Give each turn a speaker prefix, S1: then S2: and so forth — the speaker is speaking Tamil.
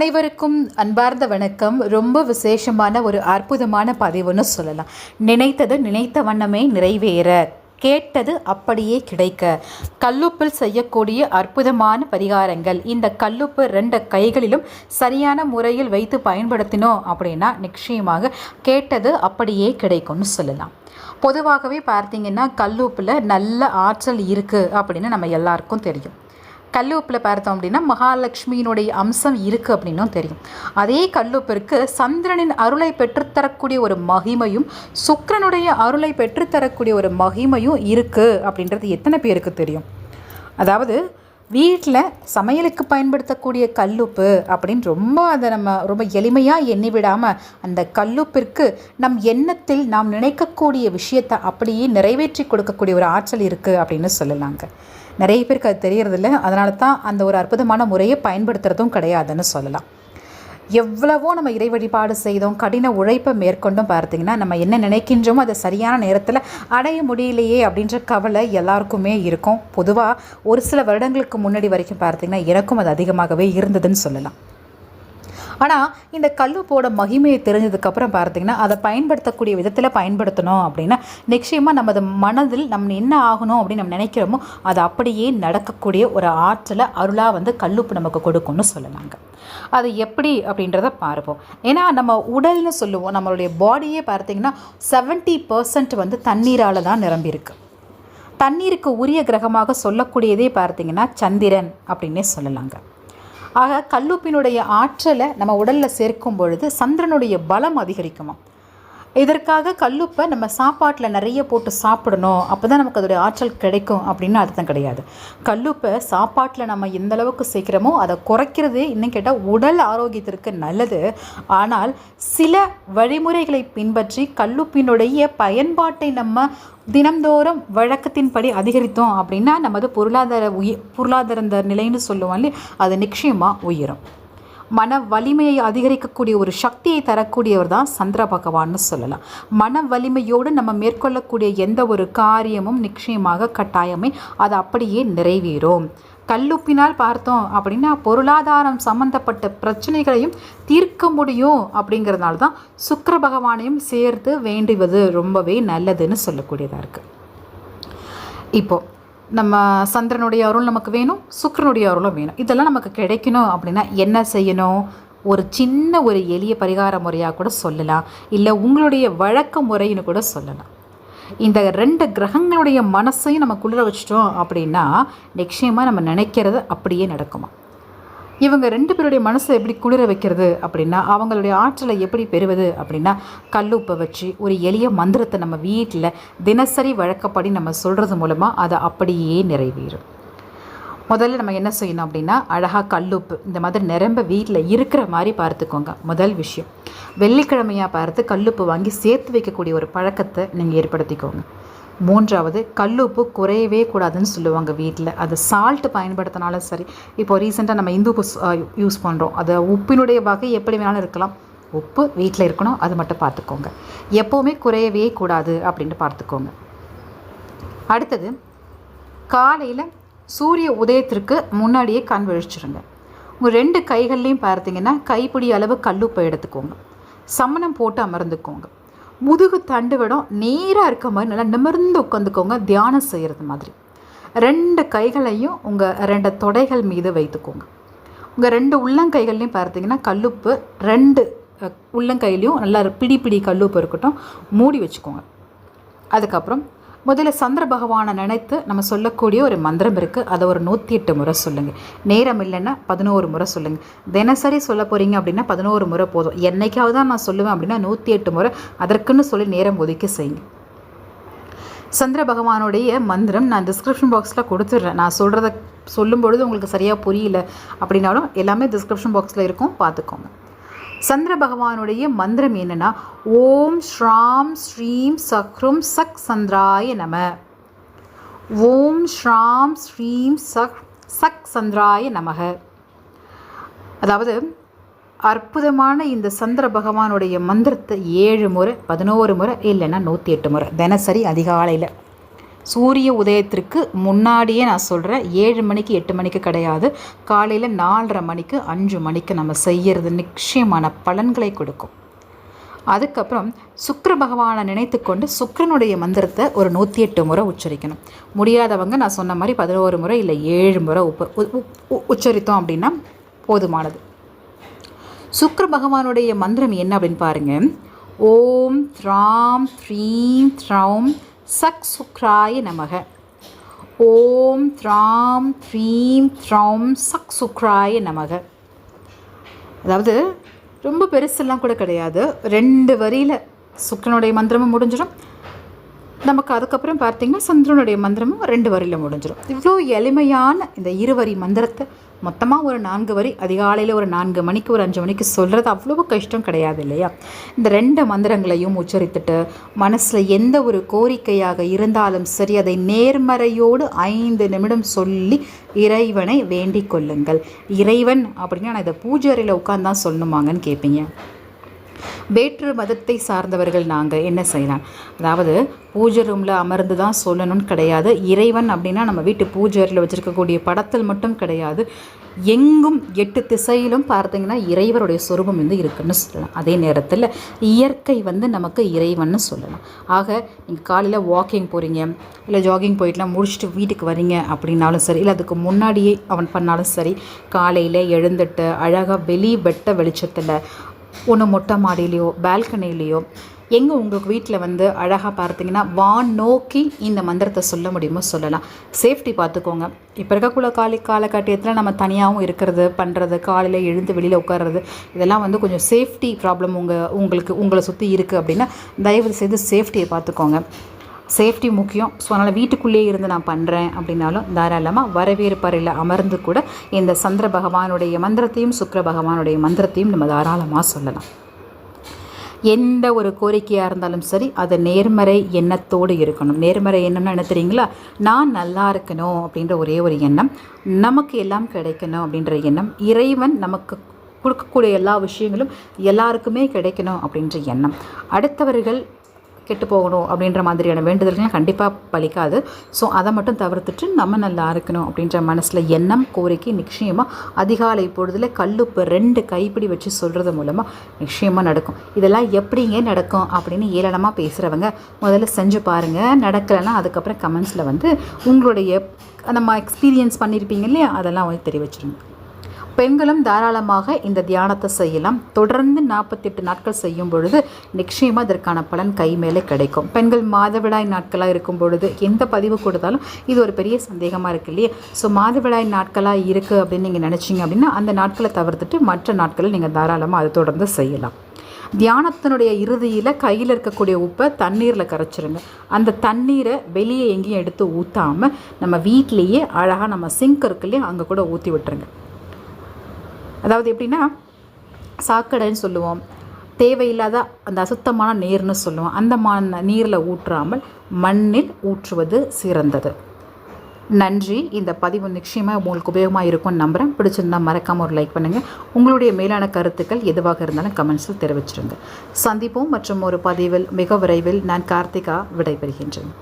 S1: அனைவருக்கும் அன்பார்ந்த வணக்கம். ரொம்ப விசேஷமான ஒரு அற்புதமான பதிவுன்னு சொல்லலாம். நினைத்தது நினைத்த வண்ணமே நிறைவேற கேட்டது அப்படியே கிடைக்க. கல்லுப்பில் செய்யக்கூடிய அற்புதமான பரிகாரங்கள். இந்த கல்லுப்பு ரெண்டு கைகளிலும் சரியான முறையில் வைத்து பயன்படுத்தினோம் அப்படின்னா நிச்சயமாக கேட்டது அப்படியே கிடைக்கும்னு சொல்லலாம். பொதுவாகவே பார்த்தீங்கன்னா கல்லுப்பில் நல்ல ஆற்றல் இருக்குது அப்படின்னு நம்ம எல்லாருக்கும் தெரியும். கல்லுப்பில் பார்த்தோம் அப்படின்னா மகாலட்சுமியினுடைய அம்சம் இருக்குது அப்படின்னும் தெரியும். அதே கல்லுப்பிற்கு சந்திரனின் அருளை பெற்றுத்தரக்கூடிய ஒரு மகிமையும் சுக்கரனுடைய அருளை பெற்றுத்தரக்கூடிய ஒரு மகிமையும் இருக்குது அப்படின்றது எத்தனை பேருக்கு தெரியும்? அதாவது வீட்டில் சமையலுக்கு பயன்படுத்தக்கூடிய கல்லுப்பு அப்படின்னு ரொம்ப அதை நம்ம ரொம்ப எளிமையாக எண்ணி விடாமல் அந்த கல்லுப்பிற்கு நம் எண்ணத்தில் நாம் நினைக்கக்கூடிய விஷயத்தை அப்படியே நிறைவேற்றி கொடுக்கக்கூடிய ஒரு ஆற்றல் இருக்குது அப்படின்னு சொல்லலாங்க. நிறைய பேருக்கு அது தெரியறதில்ல. அதனால தான் அந்த ஒரு அற்புதமான முறையை பயன்படுத்துகிறதும் கிடையாதுன்னு சொல்லலாம். எவ்வளவோ நம்ம இறை வழிபாடு செய்தோம் கடின உழைப்பை மேற்கொண்டும் பார்த்திங்கன்னா நம்ம என்ன நினைக்கின்றோமோ அதை சரியான நேரத்தில் அடைய முடியலையே அப்படின்ற கவலை எல்லாருக்குமே இருக்கும். பொதுவாக ஒரு சில வருடங்களுக்கு முன்னாடி வரைக்கும் பார்த்தீங்கன்னா எனக்கும் அது அதிகமாகவே இருந்ததுன்னு சொல்லலாம். ஆனால் இந்த கல்லுப்போட மகிமையை தெரிஞ்சதுக்கப்புறம் பார்த்தீங்கன்னா அதை பயன்படுத்தக்கூடிய விதத்தில் பயன்படுத்தணும் அப்படின்னா நிச்சயமாக நமது மனதில் நம்ம என்ன ஆகணும் அப்படின்னு நம்ம நினைக்கிறோமோ அது அப்படியே நடக்கக்கூடிய ஒரு ஆற்றலை அருளாக வந்து கல்லுப்பு நமக்கு கொடுக்கும்னு சொல்லலாங்க. அது எப்படி அப்படின்றத பார்ப்போம். ஏன்னா நம்ம உடல்னு சொல்லுவோம். நம்மளுடைய பாடியே பார்த்தீங்கன்னா செவன்ட்டி பர்சன்ட் வந்து தண்ணீரால் தான் நிரம்பியிருக்கு. தண்ணீருக்கு உரிய கிரகமாக சொல்லக்கூடியதே பார்த்தீங்கன்னா சந்திரன் அப்படின்னே சொல்லலாங்க. ஆக கல்லுப்பினுடைய ஆற்றலை நம்ம உடலில் சேர்க்கும் பொழுது சந்திரனுடைய பலம் அதிகரிக்குமா இதற்காக கல்லுப்பை நம்ம சாப்பாட்டில் நிறைய போட்டு சாப்பிடணும். அப்போ தான் நமக்கு அதோடைய ஆற்றல் கிடைக்கும் அப்படின்னு அர்த்தம் கிடையாது. கல்லுப்பை சாப்பாட்டில் நம்ம எந்த அளவுக்கு சேர்க்கிறோமோ அதை குறைக்கிறது இன்னும் கேட்டால் உடல் ஆரோக்கியத்திற்கு நல்லது. ஆனால் சில வழிமுறைகளை பின்பற்றி கல்லுப்பினுடைய பயன்பாட்டை நம்ம தினம்தோறும் வழக்கத்தின்படி அதிகரித்தோம் அப்படின்னா நமது பொருளாதார உயிர் பொருளாதார இந்த நிலைன்னு சொல்லுவோம் இல்லையா? அது நிச்சயமாக உயரும். மன வலிமையை அதிகரிக்கக்கூடிய ஒரு சக்தியை தரக்கூடியவர் தான் சந்திர பகவான்னு சொல்லலாம். மன வலிமையோடு நம்ம மேற்கொள்ளக்கூடிய எந்த ஒரு காரியமும் நிச்சயமாக கட்டாயமே அது அப்படியே நிறைவேறும். கல்லுப்பினால் பார்த்தோம் அப்படின்னா பொருளாதாரம் சம்பந்தப்பட்ட பிரச்சனைகளையும் தீர்க்க முடியும் அப்படிங்கிறதுனால தான் சுக்கர பகவானையும் சேர்த்து வேண்டுவது ரொம்பவே நல்லதுன்னு சொல்லக்கூடியதாக இருக்குது இப்போது நம்ம சந்திரனுடைய அருள் நமக்கு வேணும் சுக்கரனுடைய அருளும் வேணும். இதெல்லாம் நமக்கு கிடைக்கணும் அப்படின்னா என்ன செய்யணும்? ஒரு சின்ன ஒரு எளிய பரிகார முறையாக கூட சொல்லலாம். இல்லை உங்களுடைய வழக்க முறைன்னு கூட சொல்லலாம். இந்த ரெண்டு கிரகங்களுடைய மனசையும் நம்ம குளிர வச்சிட்டோம் அப்படின்னா நிச்சயமாக நம்ம நினைக்கிறது அப்படியே நடக்குமா? இவங்க ரெண்டு பேருடைய மனசை எப்படி குளிர வைக்கிறது அப்படின்னா அவங்களுடைய ஆற்றலை எப்படி பெறுவது அப்படின்னா கல்லுப்பை வச்சு ஒரு எளிய மந்திரத்தை நம்ம வீட்டில் தினசரி வழக்கப்படி நம்ம சொல்கிறது மூலமாக அதை அப்படியே நிறைவேறும். முதல்ல நம்ம என்ன செய்யணும் அப்படின்னா அழகாக கல்லுப்பு இந்த மாதிரி நிரம்ப வீட்டில் இருக்கிற மாதிரி பார்த்துக்கோங்க. முதல் விஷயம். வெள்ளிக்கிழமையாக பார்த்து கல்லுப்பு வாங்கி சேர்த்து வைக்கக்கூடிய ஒரு பழக்கத்தை நீங்கள் ஏற்படுத்திக்கோங்க. மூன்றாவது கல்லுப்பு குறையவே கூடாதுன்னு சொல்லுவாங்க வீட்டில் அது சால்ட் பயன்படுத்தினாலும் சரி. இப்போ ரீசெண்டாக நம்ம இந்து உப்பு யூஸ் பண்ணுறோம் அது உப்பினுடைய வகை எப்படி வேணாலும் இருக்கலாம். உப்பு வீட்டில் இருக்கணும். அது மட்டும் பார்த்துக்கோங்க. எப்போவுமே குறையவே கூடாது அப்படின்ட்டு பார்த்துக்கோங்க. அடுத்தது காலையில் சூரிய உதயத்திற்கு முன்னாடியே கண் விழிச்சிருங்க. உங்கள் ரெண்டு கைகள்லையும் பார்த்தீங்கன்னா கைப்பிடி அளவு கல்லுப்பை எடுத்துக்கோங்க. சமணம் போட்டு அமர்ந்துக்கோங்க. முதுகு தண்டு விடம் நேராக இருக்க மாதிரி நல்லா நிமிர்ந்து உட்காந்துக்கோங்க தியானம் செய்கிறது மாதிரி. ரெண்டு கைகளையும் உங்கள் ரெண்டு தொடைகள் மீது வைத்துக்கோங்க. உங்கள் ரெண்டு உள்ளங்கைகள்லையும் பார்த்தீங்கன்னா கல்லுப்பு ரெண்டு உள்ளங்கையிலையும் நல்லா பிடி பிடி கல்லுப்பு இருக்கட்டும் மூடி வச்சுக்கோங்க. அதுக்கப்புறம் முதல்ல சந்திர பகவானை நினைத்து நம்ம சொல்லக்கூடிய ஒரு மந்திரம் இருக்குது அதை ஒரு நூற்றி எட்டு முறை சொல்லுங்கள் நேரம் இல்லைன்னா பதினோரு முறை சொல்லுங்கள் தினசரி சொல்ல போகிறீங்க அப்படின்னா பதினோரு முறை போதும். என்றைக்காவது தான் நான் சொல்லுவேன் அப்படின்னா நூற்றி எட்டு முறை அதற்குன்னு சொல்லி நேரம் ஒதுக்கி செய்யுங்க. சந்திர பகவானுடைய மந்திரம் நான் டிஸ்கிரிப்ஷன் பாக்ஸில் கொடுத்துட்றேன். நான் சொல்கிறத சொல்லும் பொழுது உங்களுக்கு சரியாக புரியல அப்படின்னாலும் எல்லாமே டிஸ்கிரிப்ஷன் பாக்ஸில் இருக்கும். பார்த்துக்கோங்க. சந்திர பகவானுடைய மந்திரம் என்னென்னா ஓம் ஸ்ராம் ஸ்ரீம் சக்ரும் சக் சந்திராய நம. ஓம் ஸ்ராம் ஸ்ரீம் சக் சக் சந்திராய நமக. அதாவது அற்புதமான இந்த சந்திர பகவானுடைய மந்திரத்தை ஏழு முறை பதினோரு முறை இல்லைன்னா நூற்றி எட்டு முறை தினசரி அதிகாலையில் சூரிய உதயத்திற்கு முன்னாடியே நான் சொல்கிறேன் ஏழு மணிக்கு எட்டு மணிக்கு கிடையாது. காலையில் நாலரை மணிக்கு அஞ்சு மணிக்கு நம்ம செய்கிறது நிச்சயமான பலன்களை கொடுக்கும். அதுக்கப்புறம் சுக்கர பகவானை நினைத்து கொண்டு சுக்கரனுடைய மந்திரத்தை ஒரு நூற்றி எட்டு முறை உச்சரிக்கணும். முடியாதவங்க நான் சொன்ன மாதிரி பதினோரு முறை இல்லை ஏழு முறை உப்ப உ- உச்சரித்தோம் அப்படின்னா போதுமானது. சுக்கர பகவானுடைய மந்திரம் என்ன அப்படின்னு பாருங்கள் ஓம் த்ராம் த்ரீம் த்ரௌம் சக் சுக்ராய நமக. ஓம் த்ராம் த்ரீம் த்ரௌம் சக் சுக்ராய நமக. அதாவது ரொம்ப பெருசெல்லாம் கூட கிடையாது. ரெண்டு வரியில் சுக்கரனுடைய மந்திரமும் முடிஞ்சிடும். நமக்கு அதுக்கப்புறம் பார்த்தீங்கன்னா சந்திரனுடைய மந்திரமும் ரெண்டு வரியில் முடிஞ்சிடும். இவ்வளோ எளிமையான இந்த இருவரி மந்திரத்தை மொத்தமாக ஒரு நான்கு வரி அதிகாலையில் ஒரு நான்கு மணிக்கு ஒரு அஞ்சு மணிக்கு சொல்கிறது அவ்வளவு கஷ்டம் கிடையாது இல்லையா? இந்த ரெண்டு மந்திரங்களையும் உச்சரித்துட்டு மனசில் எந்த ஒரு கோரிக்கையாக இருந்தாலும் சரி அதை நேர்மறையோடு ஐந்து நிமிடம் சொல்லி இறைவனை வேண்டிக் கொள்ளுங்கள். இறைவன் அப்படின்னா நான் இதை பூஜை அறையில் உட்காந்து தான் சொல்லணுமாங்கன்னு கேட்பீங்க வேற்று மதத்தை சார்ந்தவர்கள் நாங்கள் என்ன செய்யலாம்? அதாவது பூஜை ரூமில் அமர்ந்து தான் சொல்லணும்னு கிடையாது. இறைவன் அப்படின்னா நம்ம வீட்டு பூஜை வச்சுருக்கக்கூடிய படத்தில் மட்டும் கிடையாது. எங்கும் எட்டு திசையிலும் பார்த்தீங்கன்னா இறைவருடைய சொரூபம் வந்து இருக்குன்னு சொல்லலாம். அதே நேரத்தில் இயற்கை வந்து நமக்கு இறைவன்னு சொல்லலாம். ஆக நீங்கள் காலையில் வாக்கிங் போகிறீங்க இல்லை ஜாகிங் போயிட்டுலாம் முடிச்சுட்டு வீட்டுக்கு வரீங்க அப்படின்னாலும் சரி இல்லை அதுக்கு முன்னாடியே அவன் பண்ணாலும் சரி காலையில் எழுந்துட்டு அழகாக வெளி வெட்ட வெளிச்சத்தில் ஒன்று மொட்டை மாடியிலையோ பால்கனிலேயோ எங்கே உங்கள் வீட்டில் வந்து அழகாக பார்த்தீங்கன்னா வான் நோக்கி இந்த மந்திரத்தை சொல்ல முடியுமோ சொல்லலாம். சேஃப்டி பார்த்துக்கோங்க. இப்போ இருக்கக்குள்ள காலி காலகட்டத்தில் நம்ம தனியாகவும் இருக்கிறது பண்ணுறது காலையில் எழுந்து வெளியில் உட்கார்றது இதெல்லாம் வந்து கொஞ்சம் சேஃப்டி ப்ராப்ளம் உங்கள் உங்களுக்கு உங்களை சுற்றி இருக்குது அப்படின்னா தயவு செய்து சேஃப்டியை பார்த்துக்கோங்க. சேஃப்டி முக்கியம். ஸோ அதனால் வீட்டுக்குள்ளேயே இருந்து நான் பண்ணுறேன் அப்படின்னாலும் தாராளமாக வரவேற்பறையில் அமர்ந்து கூட இந்த சந்திர பகவானுடைய மந்திரத்தையும் சுக்கிர பகவானுடைய மந்திரத்தையும் நம்ம தாராளமாக சொல்லலாம். எந்த ஒரு கோரிக்கையாக இருந்தாலும் சரி அது நேர்மறை எண்ணத்தோடு இருக்கணும். நேர்மறை எண்ணம்னா என்ன தெரியுங்களா? நான் நல்லா இருக்கணும் அப்படின்ற ஒரே ஒரு எண்ணம். நமக்கு எல்லாம் கிடைக்கணும் அப்படின்ற எண்ணம். இறைவன் நமக்கு கொடுக்கக்கூடிய எல்லா விஷயங்களும் எல்லாருக்குமே கிடைக்கணும் அப்படின்ற எண்ணம். அடுத்தவர்கள் கெட்டு போகணும் அப்படின்ற மாதிரியான வேண்டுதல்கள்லாம் கண்டிப்பாக பலிக்காது. ஸோ அதை மட்டும் தவிர்த்துட்டு நம்ம நல்லா இருக்கணும் அப்படின்ற மனசில் எண்ணம் கோரிக்கை நிச்சயமாக அதிகாலை பொழுதில் கல்லுப்பு ரெண்டு கைப்பிடி வச்சு சொல்கிறது மூலமாக நிச்சயமாக நடக்கும். இதெல்லாம் எப்படிங்க நடக்கும் அப்படின்னு ஏளனமாக பேசுகிறவங்க முதல்ல செஞ்சு பாருங்கள் நடக்கலைன்னா அதுக்கப்புறம் கமெண்ட்ஸில் வந்து உங்களுடைய நம்ம எக்ஸ்பீரியன்ஸ் பண்ணியிருப்பீங்க இல்லையா? அதெல்லாம் வந்து தெரிவிச்சிருங்க பெண்களும் தாராளமாக இந்த தியானத்தை செய்யலாம். தொடர்ந்து நாற்பத்தெட்டு நாட்கள் செய்யும் பொழுது நிச்சயமாக இதற்கான பலன் கை மேலே கிடைக்கும். பெண்கள் மாதவிடாய் நாட்களாக இருக்கும் பொழுது எந்த பதிவு கொடுத்தாலும் இது ஒரு பெரிய சந்தேகமாக இருக்கு இல்லையா? ஸோ மாதவிடாய் நாட்களாக இருக்குது அப்படின்னு நீங்கள் நினச்சிங்க அப்படின்னா அந்த நாட்களை தவிர்த்துட்டு மற்ற நாட்களில் நீங்கள் தாராளமாக அதை தொடர்ந்து செய்யலாம். தியானத்தினுடைய இறுதியில் கையில் இருக்கக்கூடிய உப்பை தண்ணீரில் கரைச்சிருங்க. அந்த தண்ணீரை வெளியே எங்கேயும் எடுத்து ஊற்றாமல் நம்ம வீட்லேயே அழகாக நம்ம சிங்க் இருக்குல்லையே அங்கே கூட ஊற்றி விட்டுருங்க. அதாவது எப்படின்னா சாக்கடைன்னு சொல்லுவோம். தேவையில்லாத அந்த அசுத்தமான நீர்னு சொல்லுவோம். அந்த மா நீரில் ஊற்றாமல் மண்ணில் ஊற்றுவது சிறந்தது. நன்றி. இந்த பதிவு நிச்சயமாக உங்களுக்கு உபயோகமாக இருக்கும்னு நம்புகிறேன் பிடிச்சிருந்தா மறக்காமல் ஒரு லைக் பண்ணுங்கள் உங்களுடைய மேலான கருத்துக்கள் எதுவாக இருந்தாலும் கமெண்ட்ஸில் தெரிவிச்சிருங்க. சந்திப்போம் மற்றும் ஒரு பதிவில் மிக விரைவில் நான் கார்த்திகா விடைபெறுகின்றேன்.